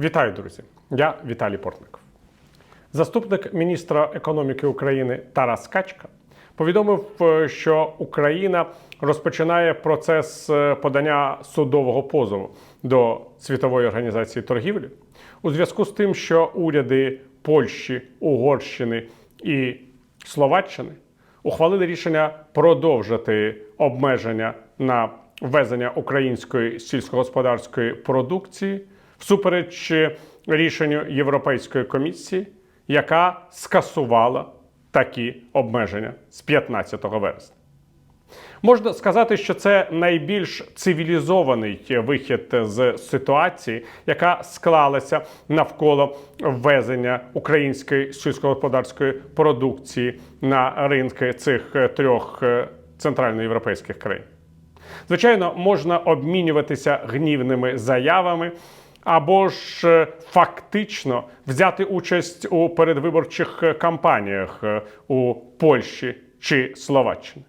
Вітаю, друзі! Я Віталій Портников. Заступник міністра економіки України Тарас Качка повідомив, е, що Україна розпочинає процес е, подання судового позову до Світової організації торгівлі у зв'язку з тим, що уряди Польщі, Угорщини і Словаччини ухвалили рішення продовжити обмеження на ввезення української сільськогосподарської продукції всупереч рішенню Європейської комісії, яка скасувала такі обмеження з 15 вересня. Можна сказати, що це найбільш цивілізований вихід з ситуації, яка склалася навколо ввезення української сільськогосподарської продукції на ринки цих трьох центральноєвропейських країн. Звичайно, можна обмінюватися гнівними заявами або ж е, фактично взяти участь у передвиборчих кампаніях е, у Польщі чи Словаччині.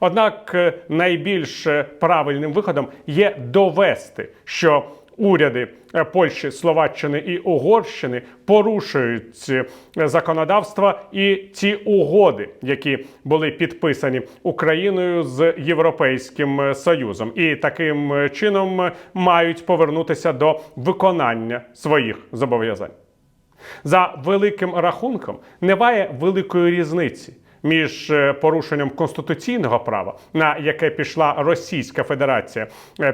Однак е, найбільш е, правильним виходом є довести, що уряди е, Польщі, Словаччини і Угорщини порушують е, законодавство і ці угоди, які були підписані Україною з Європейським е, Союзом, і таким чином мають повернутися до виконання своїх зобов'язань. За великим рахунком немає великої різниці між порушенням конституційного права, на яке пішла Російська Федерація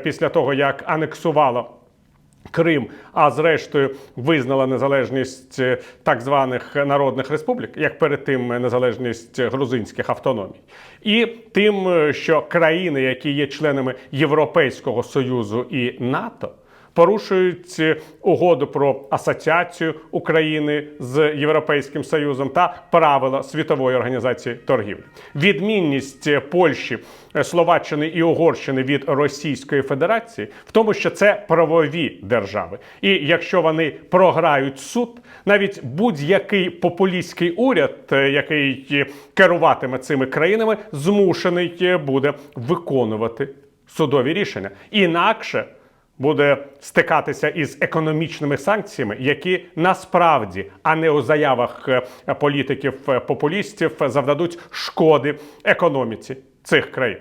після того, як анексувала. Крим, а зрештою визнала незалежність е, так званих народних республік, як перед тим незалежність грузинських автономій, і тим, е, що країни, які є членами Європейського союзу і НАТО, порушують угоду про асоціацію України з Європейським Союзом та правила світової організації торгівлі. Відмінність Польщі, Словаччини і Угорщини від Російської Федерації в тому, що це правові держави. І якщо вони програють суд, навіть будь-який популістський уряд, який керуватиме цими країнами, змушений буде виконувати судові рішення. Інакше буде стикатися із економічними санкціями, які насправді, а не у заявах е, політиків-популістів, завдадуть шкоди економіці цих країн.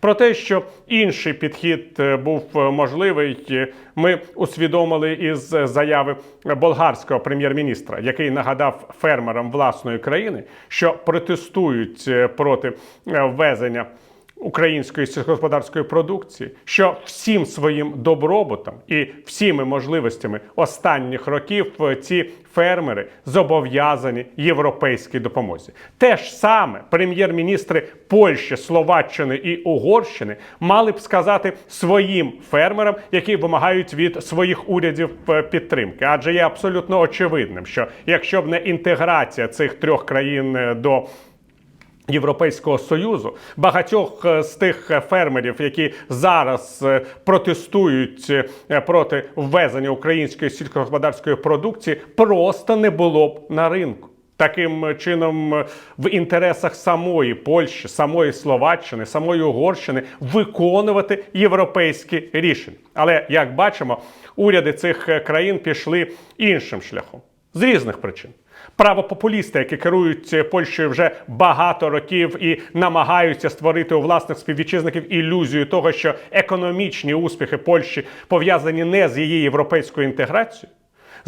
Про те, що інший підхід е, був е, можливий, е, ми усвідомили із заяви болгарського прем'єр-міністра, який нагадав фермерам власної країни, що протестують е, проти е, ввезення української сільськогосподарської продукції, що всім своїм добробутом і всіми можливостями останніх років е, ці фермери зобов'язані європейській допомозі. Те ж саме прем'єр-міністри Польщі, Словаччини і Угорщини мали б сказати своїм фермерам, які вимагають від своїх урядів е, підтримки. Адже є абсолютно очевидним, що якщо б не інтеграція цих трьох країн е, до Європейського союзу багатьох е, з тих е, фермерів, які зараз е, протестують проти ввезення української сільськогосподарської продукції, просто не було б на ринку. Таким чином, в інтересах самої Польщі, самої Словаччини, самої Угорщини виконувати європейські рішення. Але як бачимо, уряди цих країн пішли іншим шляхом з різних причин. Правопопулісти, які керують Польщею вже багато років і намагаються створити у власних співвітчизників ілюзію того, що економічні успіхи Польщі пов'язані не з її європейською інтеграцією.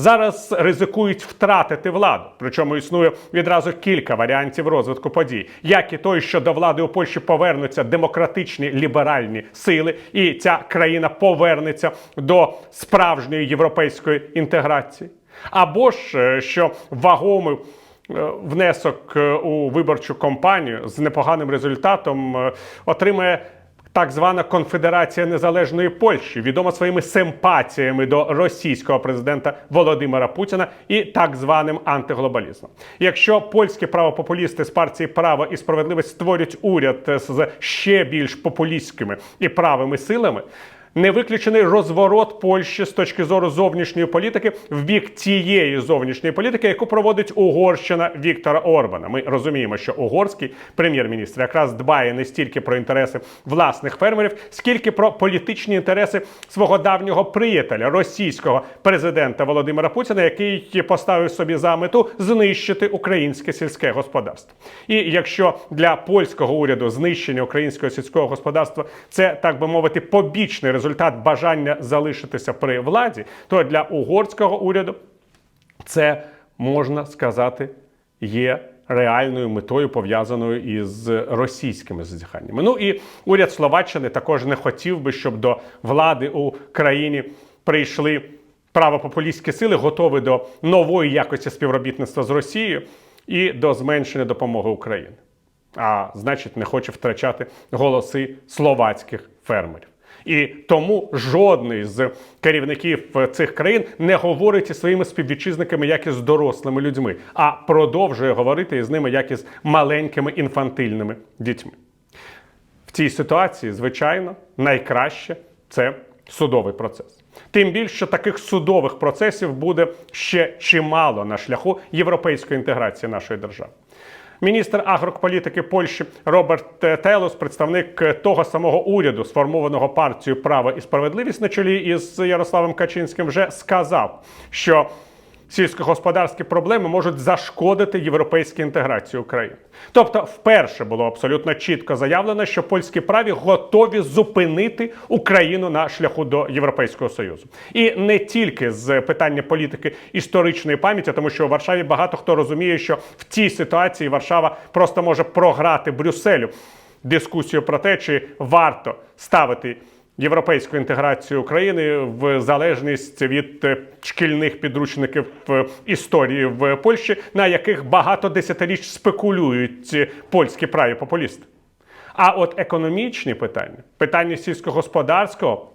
Зараз ризикують втратити владу. Причому існує відразу кілька варіантів розвитку подій, як і той, що до влади у Польщі повернуться демократичні ліберальні сили, і ця країна повернеться до справжньої європейської інтеграції. Або ж е, що вагомий е, внесок е, у виборчу кампанію з непоганим результатом отримає. Так звана Конфедерація Незалежної Польщі, відома своїми симпатіями до російського президента Володимира Путіна і так званим антиглобалізмом. Якщо польські правопопулісти з партії Право і справедливість створять уряд з ще більш популістськими і правими силами, Не виключений розворот Польщі з точки зору зовнішньої політики в бік тієї зовнішньої політики, яку проводить Угорщина Віктора Орбана. Ми розуміємо, що угорський прем'єр-міністр якраз дбає не стільки про інтереси власних фермерів, скільки про політичні інтереси свого давнього приятеля російського президента Володимира Путіна, який поставив собі за мету знищити українське сільське господарство. І якщо для польського уряду знищення українського сільського господарства це так би мовити побічний результат бажання залишитися при владі, то для угорського уряду це можна сказати є реальною метою пов'язаною із російськими зазіханнями. Ну і уряд Словаччини також не хотів би, щоб до влади у країні прийшли правопопулістські сили, готові до нової якості співробітництва з Росією і до зменшення допомоги Україні. А значить, не хоче втрачати голоси словацьких фермерів. І тому жодний з керівників цих країн не говорить із своїми співвітчизниками як із дорослими людьми, а продовжує говорити із ними як із маленькими інфантильними дітьми. В цій ситуації, звичайно, найкраще це судовий процес. Тим більше що таких судових процесів буде ще чимало на шляху європейської інтеграції нашої держави. Міністр агрополітики Польщі Роберт Телос, представник того самого уряду, сформованого партією Право і справедливість на чолі із Ярославом Качинським, вже сказав, що сільськогосподарські проблеми можуть зашкодити європейській інтеграції України. Тобто, вперше було абсолютно чітко заявлено, що польські праві готові зупинити Україну на шляху до Європейського союзу, і не тільки з питання політики історичної пам'яті, тому що у Варшаві багато хто розуміє, що в цій ситуації Варшава просто може програти Брюсселю дискусію про те, чи варто ставити європейську інтеграцію України в залежність від е, шкільних підручників е, історії в Польщі, на яких багато десятиріч спекулюють польські праві популісти. А от економічні питання, питання сільськогосподарського.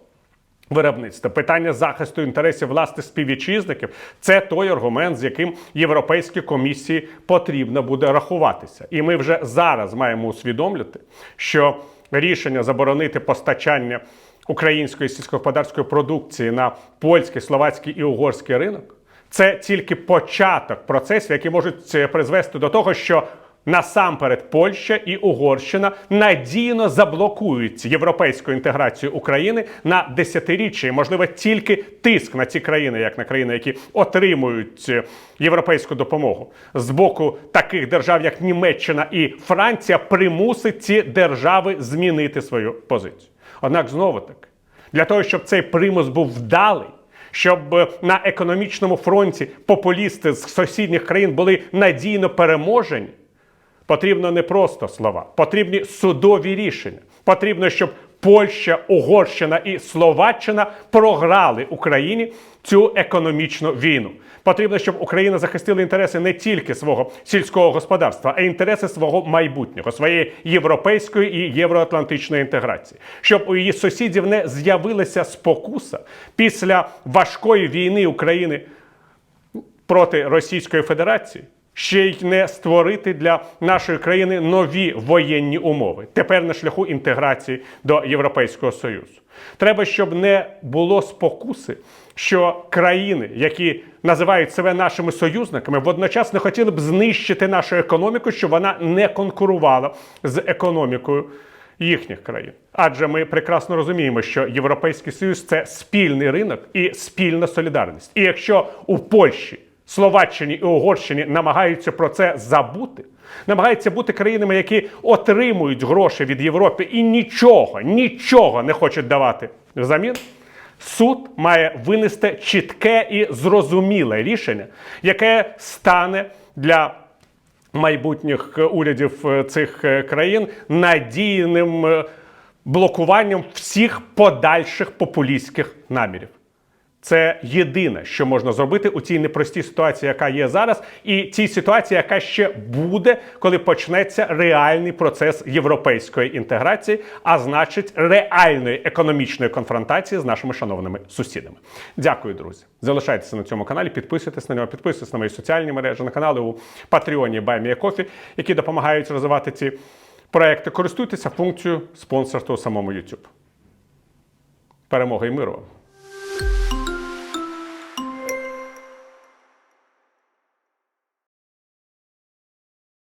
Виробництва питання захисту інтересів власних співвітчизників це той аргумент, з яким європейській комісії потрібно буде рахуватися. І ми вже зараз маємо усвідомлювати, що рішення заборонити постачання української сільськогосподарської продукції на польський, словацький і угорський ринок це тільки початок процесів, які можуть е, призвести до того, що Насамперед, Польща і Угорщина надійно заблокують європейську інтеграцію України на десятиріччя. І, Можливо, тільки тиск на ці країни, як на країни, які отримують е, європейську допомогу з боку таких держав, як Німеччина і Франція, примусить ці держави змінити свою позицію. Однак, знову таки, для того, щоб цей примус був вдалий. Щоб е, на економічному фронті популісти з сусідніх країн були надійно переможені, Потрібно не просто слова, потрібні судові рішення. Потрібно, щоб Польща, Угорщина і Словаччина програли Україні цю економічну війну. Потрібно, щоб Україна захистила інтереси не тільки свого сільського господарства, а й інтереси свого майбутнього, своєї європейської і євроатлантичної інтеграції, щоб у її сусідів не з'явилася спокуса після важкої війни України проти Російської Федерації ще й не створити для нашої країни нові воєнні умови. Тепер на шляху інтеграції до Європейського Союзу. Треба, щоб не було спокуси, що країни, які називають себе нашими союзниками, водночас не хотіли б знищити нашу економіку, щоб вона не конкурувала з економікою. Їхніх країн, адже ми прекрасно розуміємо, що Європейський Союз це спільний ринок і спільна солідарність. І якщо у Польщі Словаччині і Угорщині намагаються про це забути, намагаються бути країнами, які отримують гроші від Європи і нічого, нічого не хочуть давати взамін. Суд має винести чітке і зрозуміле рішення, яке стане для майбутніх урядів е, цих е, країн надійним е, блокуванням всіх подальших популістських намірів. Це єдине, що можна зробити у цій непростій ситуації, яка є зараз, і цій ситуації, яка ще буде, коли почнеться реальний процес європейської інтеграції, а значить реальної економічної конфронтації з нашими шановними сусідами. Дякую, друзі. Залишайтеся на цьому каналі, підписуйтесь на нього, підписуйтесь на мої соціальні мережі, на канали у Патреоні Кофі, які допомагають розвивати ці проекти. Користуйтеся функцією спонсорства у самому YouTube. перемоги і миру!